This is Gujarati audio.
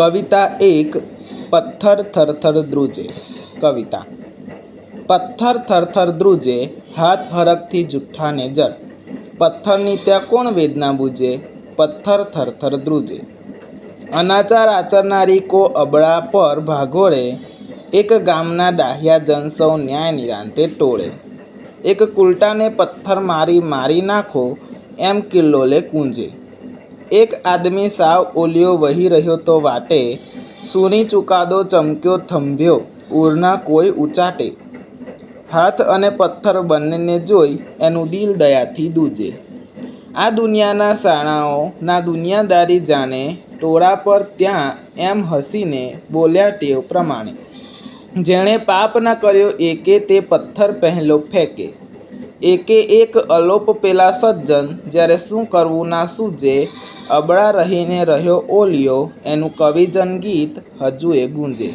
કવિતા એક પથ્થર થરથર ધ્રુજે. કવિતા. પથ્થર થરથર ધ્રુજે, હાથ હરખથી જુઠ્ઠાને જળ. પથ્થરની ત્યાં કોણ વેદના બૂજે? પથ્થર થરથર ધ્રુજે. અનાચાર આચરનારી કો અબળા પર ભાગોળે, એક ગામના ડાહ્યા જન સૌ ન્યાય નિરાંતે ટોળે. એક કુલટાને પથ્થર મારી મારી નાખો, એમ કિલ્લોલે કૂંજે. એક આદમી સાવ ઓલિયો વહી રહ્યો તો વાટે. સૂની ચુકાદો ચમક્યો થંભ્યો. ઉરના કોઈ ઉચાટે. હાથ અને પથ્થર બંનેને જોઈ એનું દિલ દયાથી દૂજે. આ દુનિયાના શાણાઓ, ના દુનિયાદારી જાણે, ટોળા પર ત્યાં એમ હસીને બોલ્યા ટેવ પ્રમાણે. જેણે પાપ ન કર્યો એકે તે પથ્થર પહેલો ફેંકે. એકે એક અલોપ પેલા સજ્જન, જ્યારે શું કરવું ના સૂજે, અબળા રહીને રહ્યો ઓલિયો, એનું કવિજન ગીત હજુ એ ગુંજે.